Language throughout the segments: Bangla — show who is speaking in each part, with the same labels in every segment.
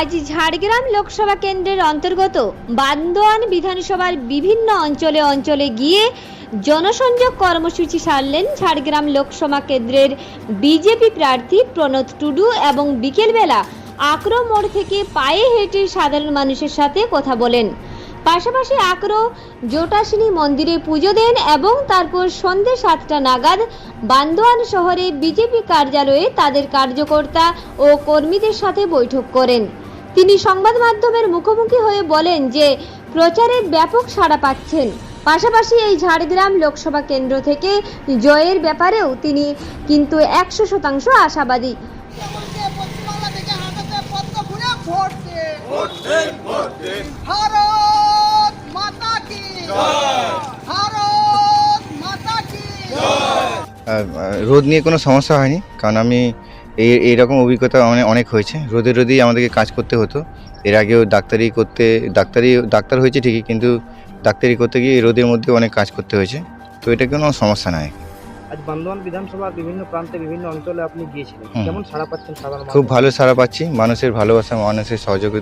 Speaker 1: আজ ঝাড়গ্রাম লোকসভা কেন্দ্রের অন্তর্গত বান্দোয়ান বিধানসভার বিভিন্ন অঞ্চলে অঞ্চলে গিয়ে জনসংযোগ কর্মসূচি সারলেন ঝাড়গ্রাম লোকসভা কেন্দ্রের বিজেপি প্রার্থী প্রণত টুডু এবং বিকেলবেলা আক্রো মোড় থেকে পায়ে হেঁটে সাধারণ মানুষের সাথে কথা বলেন। পাশাপাশি আক্রো জোটাসিনী মন্দিরে পুজো দেন এবং তারপর সন্ধে সাতটা নাগাদ বান্দোয়ান শহরে বিজেপি কার্যালয়ে তাদের কার্যকর্তা ও কর্মীদের সাথে বৈঠক করেন। তিনি সংবাদ মাধ্যমের মুখোমুখি হয়ে বলেন যে প্রচারের ব্যাপক সাড়া পাচ্ছেন। পাশাপাশি এই ঝাড়গ্রাম লোকসভা কেন্দ্র থেকে জয়ের ব্যাপারেও তিনি কিন্তু একশো শতাংশ আশাবাদী।
Speaker 2: রোদ নিয়ে কোনো সমস্যা হয়নি, কারণ আমি এই এইরকম অভিজ্ঞতা অনেক অনেক হয়েছে। রোদে রোদেই আমাদেরকে কাজ করতে হতো। এর আগেও ডাক্তারি করতে ডাক্তারি ডাক্তার হয়েছে ঠিকই কিন্তু ডাক্তারি করতে গিয়ে রোদের মধ্যে অনেক কাজ করতে হয়েছে। তো এটা কোনো সমস্যা নয়
Speaker 3: আজ বান্দোয়ান বিধানসভার বিভিন্ন প্রান্তে বিভিন্ন অঞ্চলে আপনি গিয়েছিলেন। কেমন সাড়া পাচ্ছেন সাধারণ
Speaker 2: খুব ভালো সাড়া পাচ্ছি। মানুষের ভালোবাসা মানুষের সহযোগ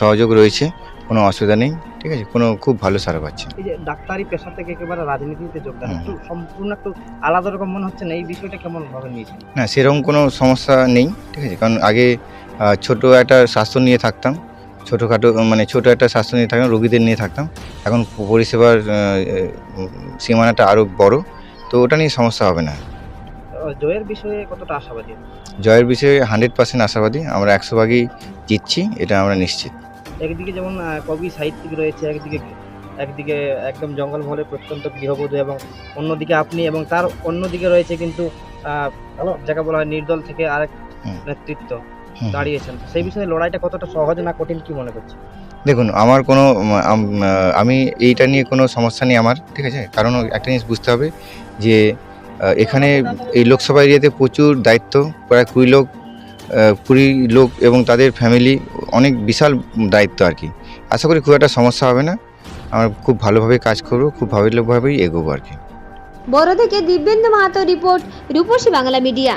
Speaker 2: সহযোগ রয়েছে। কোনো অসুবিধা নেই। ঠিক আছে কোনো খুব ভালো সাড়া পাচ্ছি
Speaker 3: এই যে ডাক্তারি পেশা থেকে একেবারে রাজনীতিতে যোগদান একটু সম্পূর্ণ একটু আলাদা রকম মনে হচ্ছে না এই বিষয়টা কেমন ভাবে নিয়েছেন?
Speaker 2: না সেরকম কোনো সমস্যা নেই ঠিক আছে কারণ আগে ছোট একটা স্বাস্থ্য নিয়ে থাকতাম ছোটোখাটো মানে ছোট একটা স্বাস্থ্য নিয়ে থাকতাম রোগীদের নিয়ে থাকতাম এখন পরিষেবার সীমানাটা আরও বড় তো ওটা নিয়ে সমস্যা হবে না।
Speaker 3: জয়ের বিষয়ে কতটা আশাবাদী?
Speaker 2: জয়ের বিষয়ে হান্ড্রেড পার্সেন্ট আশাবাদী আমরা একশো ভাগই জিতছি এটা আমরা নিশ্চিত।
Speaker 3: একদিকে যেমন কবি সাহিত্যিক রয়েছে একদিকে একদিকে একদম জঙ্গলমহলের প্রত্যন্ত গৃহবধূ এবং অন্যদিকে আপনি এবং তার অন্যদিকে রয়েছে কিন্তু যাকে বলা হয় নির্দল থেকে আরেক নেতৃত্ব দাঁড়িয়েছেন। সেই বিষয়ে লড়াইটা কতটা সহজ না কঠিন কি মনে করছে
Speaker 2: দেখুন আমার কোনো আম- এইটা নিয়ে কোনো সমস্যা নেই আমার ঠিক আছে? কারণ একটা জিনিস বুঝতে হবে যে এখানে এই লোকসভা এরিয়াতে প্রচুর দায়িত্ব প্রায় কুড়ি লোক কুড়ি লোক এবং তাদের ফ্যামিলি অনেক বিশাল দায়িত্ব আর কি। আশা করি খুব একটা সমস্যা হবে না। আমরা খুব ভালোভাবে কাজ করব, খুব ভালোভাবেই এগোবো আর কি।
Speaker 1: বড় থেকে দিব্যেন্দু মাহাতো রিপোর্ট, রূপসী বাংলা মিডিয়া।